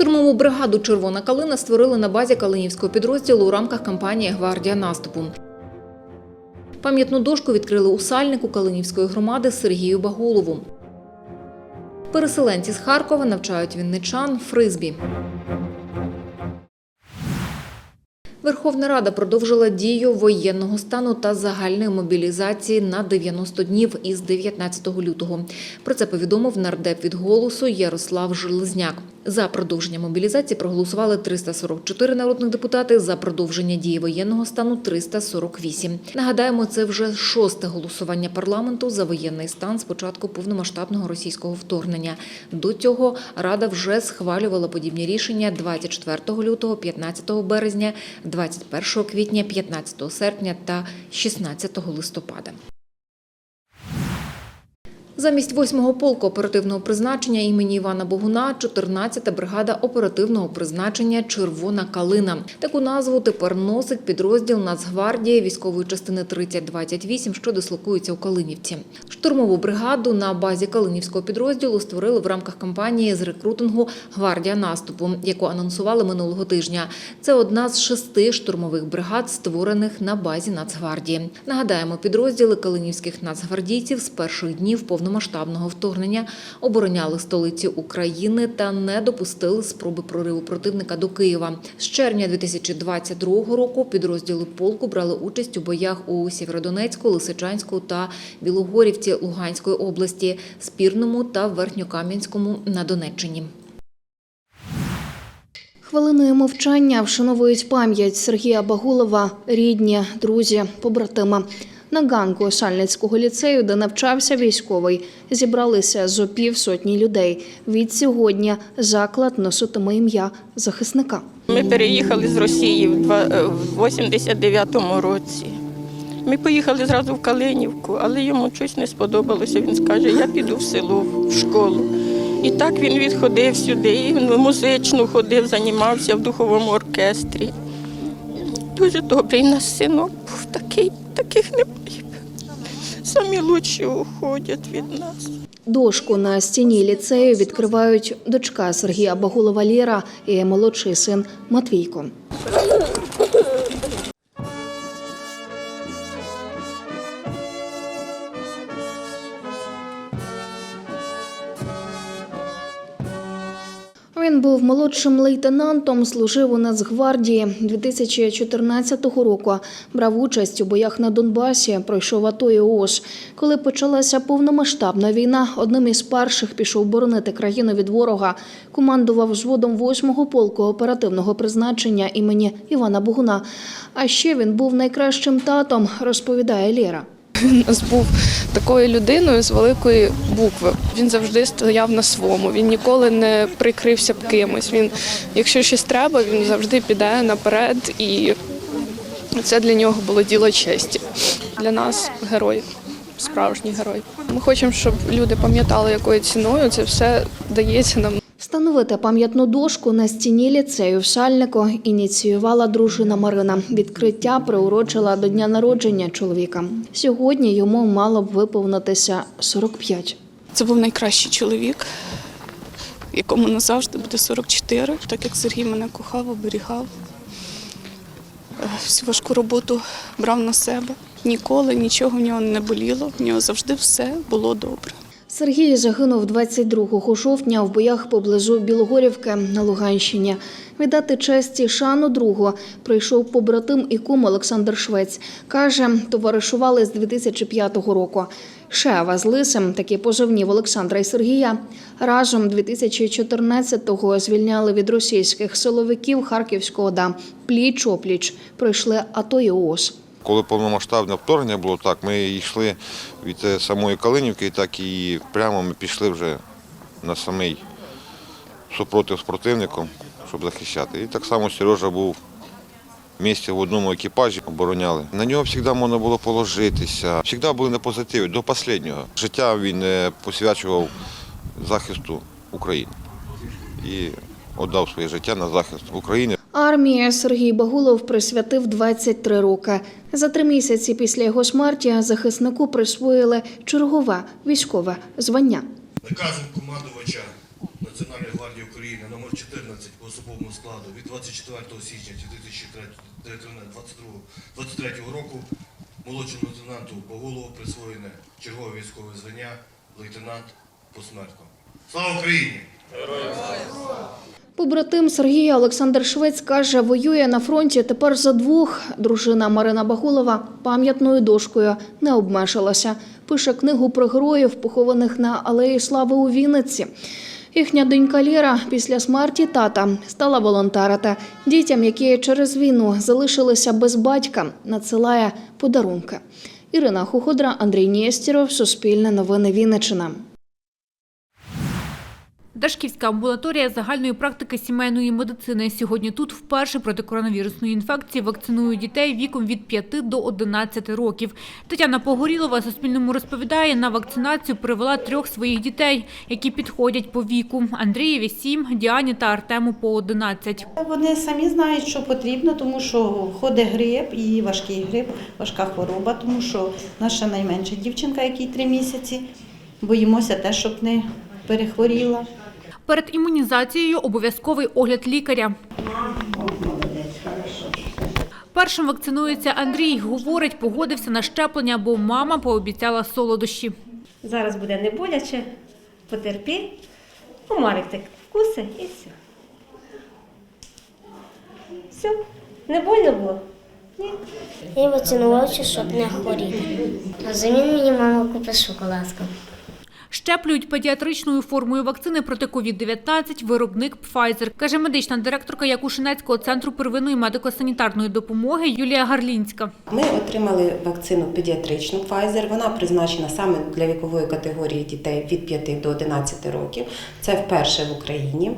Штурмову бригаду Червона калина створили на базі калинівського підрозділу у рамках кампанії Гвардія наступу. Пам'ятну дошку відкрили у сальнику Калинівської громади Сергію Багулову. Переселенці з Харкова навчають вінничан фризбі. Верховна Рада продовжила дію воєнного стану та загальної мобілізації на 90 днів із 19 лютого. Про це повідомив нардеп від голосу Ярослав Железняк. За продовження мобілізації проголосували 344 народних депутати. За продовження дії воєнного стану 348. Нагадаємо, це вже шосте голосування парламенту за воєнний стан з початку повномасштабного російського вторгнення. До цього Рада вже схвалювала подібні рішення 24 лютого, 15 березня, 21 квітня, 15 серпня та 16 листопада. Замість 8-го полку оперативного призначення імені Івана Богуна 14-та бригада оперативного призначення Червона калина. Таку назву тепер носить підрозділ Нацгвардії військової частини 3028, що дислокується у Калинівці. Штурмову бригаду на базі Калинівського підрозділу створили в рамках кампанії з рекрутингу Гвардія наступу, яку анонсували минулого тижня. Це одна з шести штурмових бригад, створених на базі Нацгвардії. Нагадаємо, підрозділи калинівських нацгвардійців з перших днів повномасштабного вторгнення обороняли столиці України та не допустили спроби прориву противника до Києва. З червня 2022 року підрозділи полку брали участь у боях у Сєвєродонецьку, Лисичанську та Білогорівці Луганської області, Спірному та Верхньокам'янському на Донеччині. Хвилиною мовчання вшановують пам'ять Сергія Багулова, рідні, друзі, побратима. На ганку Сальницького ліцею, де навчався військовий, зібралися зо пів сотні людей. Від сьогодні заклад носитиме ім'я захисника. Ми переїхали з Росії в два- е, в 89-му році. Ми поїхали зразу в Калинівку, але йому щось не сподобалося. Він скаже, я піду в село, в школу. І так він відходив сюди, і в музичну ходив, займався в духовому оркестрі. Дуже добрий наш синок був такий, таких немає. Самі лучші уходять від нас. Дошку на стіні ліцею відкривають дочка Сергія Багулова Ліра і молодший син Матвійко. Він був молодшим лейтенантом, служив у Нацгвардії 2014 року. Брав участь у боях на Донбасі, пройшов АТО і ООС. Коли почалася повномасштабна війна, одним із перших пішов боронити країну від ворога. Командував взводом 8-го полку оперативного призначення імені Івана Богуна. А ще він був найкращим татом, розповідає Лєра. Він нас був такою людиною з великої букви. Він завжди стояв на своєму. Він ніколи не прикрився б кимось. Він, якщо щось треба, він завжди піде наперед, і це для нього було діло честі. Для нас герой, справжній герой. Ми хочемо, щоб люди пам'ятали, якою ціною це все дається нам Встановити пам'ятну дошку на стіні ліцею в Сальнику ініціювала дружина Марина. Відкриття приурочила до дня народження чоловіка. Сьогодні йому мало б виповнитися 45. Це був найкращий чоловік, якому назавжди буде 44, так як Сергій мене кохав, оберігав. Е, Всю важку роботу брав на себе. Ніколи нічого в нього не боліло, в нього завжди все було добре. Сергій загинув 22 жовтня в боях поблизу Білогорівки на Луганщині. Віддати честь і шану другу прийшов побратим і кум Олександр Швець. Каже, товаришували з 2005 року. Шева з Лисем, такі позовні в Олександра і Сергія, разом 2014-го звільняли від російських силовиків Харківського ОДА. Пліч-опліч пройшли АТО і ООС. Коли повномасштабне вторгнення було так, ми йшли від е, самої Калинівки, так і прямо ми пішли вже на самий супротив з противником, щоб захищати. І так само Сережа був в місті в одному екіпажі, обороняли. На нього завжди можна було положитися. Завжди були на позитиві до останнього. Життя він е, посвячував захисту України і віддав своє життя на захист України. Армії Сергій Багулов присвятив 23 роки. За три місяці після його смерті захиснику присвоїли чергове військове звання. Наказом командувача Національної гвардії України номер 14 особового складу від 24 січня 2023 року молодшому лейтенанту Боголову присвоєне чергове військове звання лейтенант посмертно. Слава Україні! Побратим Сергія Олександр Швець каже, воює на фронті тепер за двох. Дружина Марина Багулова пам'ятною дошкою не обмежилася. Пише книгу про героїв, похованих на Алеї Слави у Вінниці. Їхня донька Ліра після смерті тата стала волонтерити. Дітям, які через війну залишилися без батька, надсилає подарунки. Ірина Хуходра, Андрій Нєстєров, Суспільне новини Вінниччина. Дашківська амбулаторія загальної практики сімейної медицини. Сьогодні тут вперше проти коронавірусної інфекції вакцинують дітей віком від 5 до 11 років. Тетяна Погорілова Суспільному розповідає, на вакцинацію привела трьох своїх дітей, які підходять по віку. Андрієві 7, Діані та Артему по 11. Вони самі знають, що потрібно, тому що ходить грип і важкий грип, важка хвороба, тому що наша найменша дівчинка, якій три місяці, боїмося те, щоб не перехворіла. Перед імунізацією обов'язковий огляд лікаря. Першим вакцинується Андрій. Говорить, погодився на щеплення, бо мама пообіцяла солодощі. Зараз буде не боляче, потерпі. Ну, так вкуси і все. Все. Не больно було? Ні. Я вакцинувався, щоб не хворіти. А замін мені мама купить шоколадку. Щеплюють педіатричною формою вакцини проти COVID-19 виробник Pfizer, каже медична директорка Якушинецького центру первинної медико-санітарної допомоги Юлія Гарлінська. Ми отримали вакцину педіатричну Pfizer. Вона призначена саме для вікової категорії дітей від 5 до 11 років. Це вперше в Україні.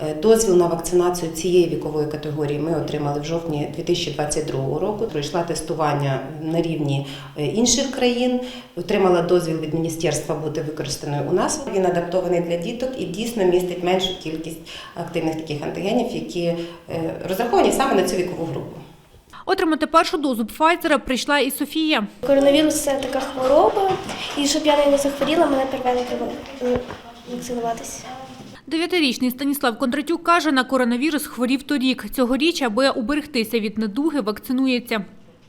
Е, Дозвіл на вакцинацію цієї вікової категорії ми отримали в жовтні 2022 року. Пройшла тестування на рівні е, інших країн. Отримала дозвіл від міністерства бути використаною у нас. Він адаптований для діток і дійсно містить меншу кількість активних таких антигенів, які е, розраховані саме на цю вікову групу. Отримати першу дозу Pfizer прийшла і Софія. Коронавірус це така хвороба, і щоб я не захворіла, мене привели вакцинуватися. Дев'ятирічний Станіслав Кондратюк каже, на коронавірус хворів торік. Цьогоріч, аби уберегтися від недуги, вакцинується.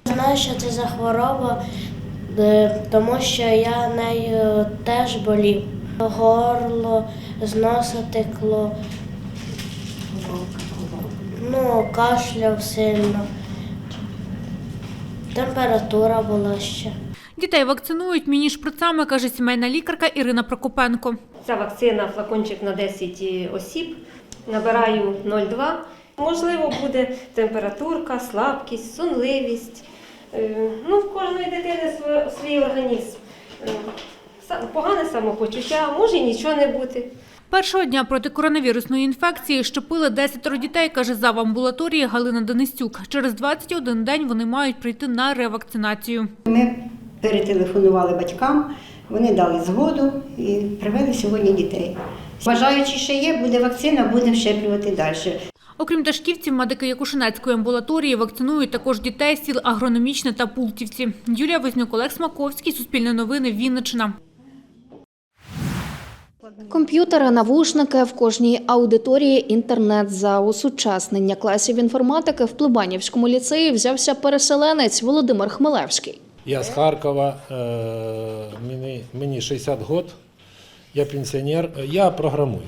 Знаю, що це за хвороба, е, тому що я нею теж болів. Горло, з текло, ну, кашляв сильно. Температура була ще. Дітей вакцинують міні-шприцами, каже сімейна лікарка Ірина Прокопенко. Ця вакцина, флакончик на 10 осіб. Набираю 0,2. Можливо, буде температурка, слабкість, сонливість. Е, Ну, в кожної дитини свій, організм. Е, Погане самопочуття, може і нічого не бути. Першого дня проти коронавірусної інфекції щепили 10 дітей, каже зав амбулаторії Галина Денисюк. Через 21 день вони мають прийти на ревакцинацію. Ми перетелефонували батькам, вони дали згоду і привели сьогодні дітей. Бажаючи ще є, буде вакцина, будемо щеплювати далі. Окрім Дашківців, медики Якушинецької амбулаторії вакцинують також дітей з сіл Агрономічне та Пултівці. Юлія Вознюк, Олег Смаковський, Суспільне новини, Вінниччина. Комп'ютери, навушники в кожній аудиторії інтернет за осучаснення класів інформатики в Плебанівському ліцеї взявся переселенець Володимир Хмелевський. Я з Харкова, е, мені 60 років, я пенсіонер, я програмую.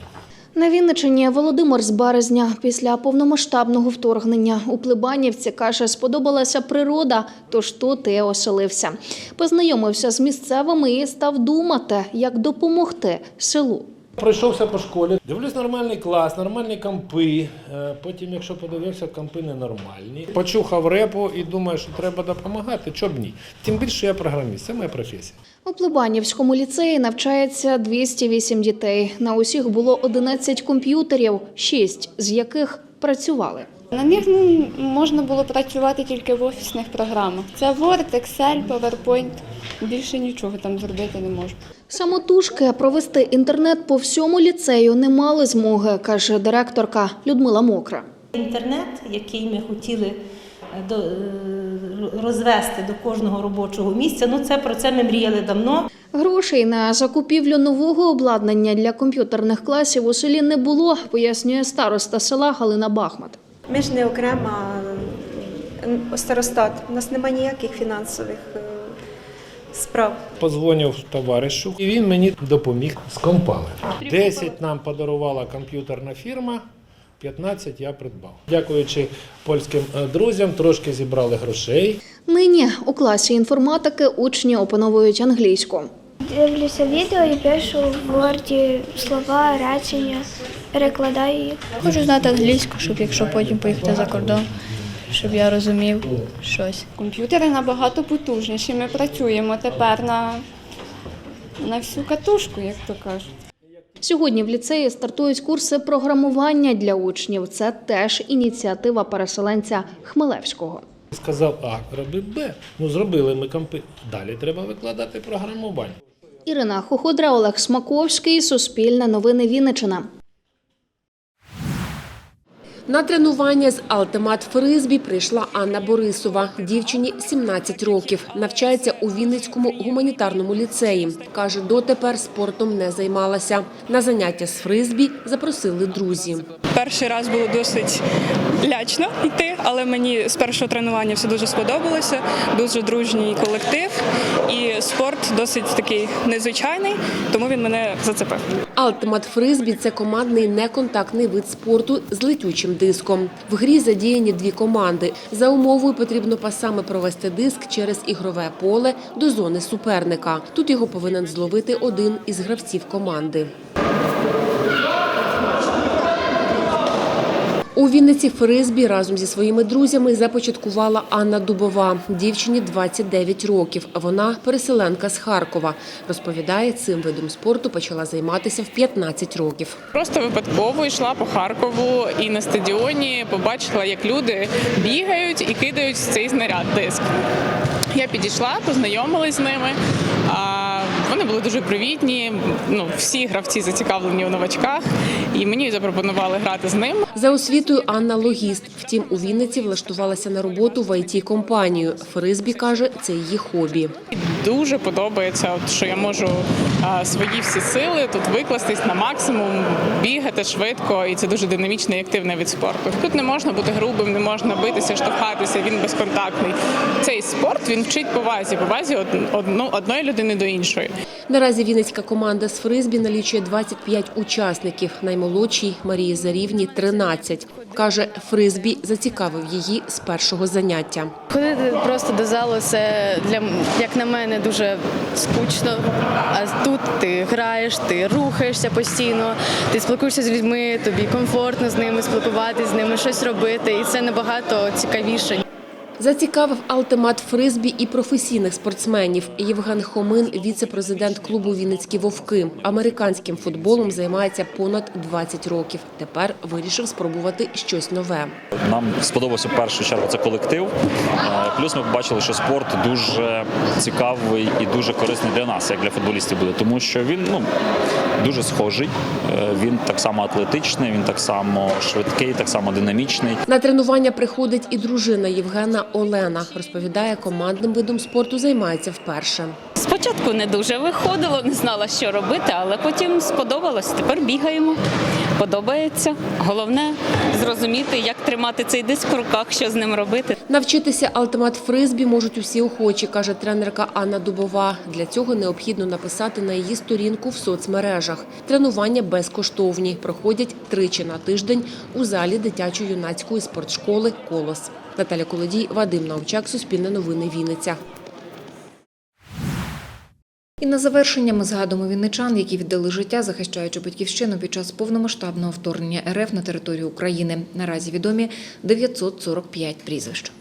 На Вінничині Володимир з березня після повномасштабного вторгнення у Плебанівці каже, сподобалася природа, тож тут і оселився. Познайомився з місцевими і став думати, як допомогти селу. Пройшовся по школі, дивлюсь нормальний клас, нормальні компи. Е, Потім, якщо подивився, кампи ненормальні. Почухав репу і думаю, що треба допомагати, чоб ні. Тим більше я програміст, це моя професія. У Плебанівському ліцеї навчається 208 дітей. На усіх було 11 комп'ютерів, 6 з яких працювали. На них ну, можна було працювати тільки в офісних програмах. Це Word, Excel, PowerPoint. Більше нічого там зробити не можна. Самотужки провести інтернет по всьому ліцею не мали змоги, каже директорка Людмила Мокра. Інтернет, який ми хотіли е, до- е, розвести до кожного робочого місця, ну це про це ми мріяли давно. Грошей на закупівлю нового обладнання для комп'ютерних класів у селі не було, пояснює староста села Галина Бахмат. Ми ж не окрема старостат. У нас немає ніяких фінансових е, справ. Позвонив товаришу, і він мені допоміг з компами. 10 нам подарувала комп'ютерна фірма, 15 я придбав. Дякуючи польським е, друзям, трошки зібрали грошей. Нині у класі інформатики учні опановують англійську. Дивлюся відео і пишу в Word слова, речення, перекладаю їх. Хочу знати англійську, щоб якщо потім поїхати за кордон, щоб я розумів щось. Комп'ютери набагато потужніші. Ми працюємо тепер на, на всю катушку, як то кажуть. Сьогодні в ліцеї стартують курси програмування для учнів. Це теж ініціатива переселенця Хмелевського. Сказав А, роби Б. Ну зробили ми компи. Далі треба викладати програмування. Ірина Хоходра, Олег Смаковський, Суспільне новини Вінниччина. На тренування з Алтемат Фризбі прийшла Анна Борисова. Дівчині 17 років. Навчається у Вінницькому гуманітарному ліцеї. Каже, дотепер спортом не займалася. На заняття з фризбі запросили друзі. Перший раз було досить лячно йти, але мені з першого тренування все дуже сподобалося. Дуже дружній колектив, і спорт досить такий незвичайний, тому він мене зацепив. Алтемат Фризбі – це командний неконтактний вид спорту з летючим диском. В грі задіяні дві команди. За умовою потрібно пасами провести диск через ігрове поле до зони суперника. Тут його повинен зловити один із гравців команди. У Вінниці фризбі разом зі своїми друзями започаткувала Анна Дубова. Дівчині 29 років. Вона переселенка з Харкова. Розповідає, цим видом спорту почала займатися в 15 років. Просто випадково йшла по Харкову і на стадіоні побачила, як люди бігають і кидають цей знаряд диск. Я підійшла, познайомилась з ними. Вони були дуже привітні. Ну всі гравці зацікавлені у новачках, і мені запропонували грати з ним. За освітою Анна логіст. Втім, у Вінниці влаштувалася на роботу в IT-компанію. Фризбі каже, це її хобі. Дуже подобається, що я можу свої всі сили тут викластись на максимум, бігати швидко, і це дуже динамічний і активний від спорту. Тут не можна бути грубим, не можна битися, штовхатися. Він безконтактний. Цей спорт він вчить повазі, повазі одної людини до іншої. Наразі Вінницька команда з фризбі налічує 25 учасників. Наймолодшій Марії Зарівні 13. Каже, фризбі зацікавив її з першого заняття. Ходити просто до залу це для як на мене дуже скучно. А тут ти граєш, ти рухаєшся постійно, ти спілкуєшся з людьми, тобі комфортно з ними спілкуватися, з ними щось робити, і це набагато цікавіше. Зацікавив Алтемат Фризбі і професійних спортсменів. Євген Хомин, віце-президент клубу Вінницькі вовки. Американським футболом займається понад 20 років. Тепер вирішив спробувати щось нове. Нам сподобався в першу чергу це колектив. Е, Плюс ми побачили, що спорт дуже цікавий і дуже корисний для нас, як для футболістів буде, тому що він ну дуже схожий. Е, Він так само атлетичний, він так само швидкий, так само динамічний. На тренування приходить і дружина Євгена Олена. Розповідає, командним видом спорту займається вперше. Спочатку не дуже виходило, не знала, що робити, але потім сподобалось. Тепер бігаємо. Подобається. Головне зрозуміти, як тримати цей диск в руках, що з ним робити. Навчитися алтемат фризбі можуть усі охочі, каже тренерка Анна Дубова. Для цього необхідно написати на її сторінку в соцмережах. Тренування безкоштовні, проходять тричі на тиждень у залі дитячо-юнацької спортшколи Колос. Наталя Колодій, Вадим Наумчак, Суспільне новини Вінниця. І на завершення ми згадуємо вінничан, які віддали життя, захищаючи батьківщину під час повномасштабного вторгнення РФ на територію України. Наразі відомі 945 прізвищ.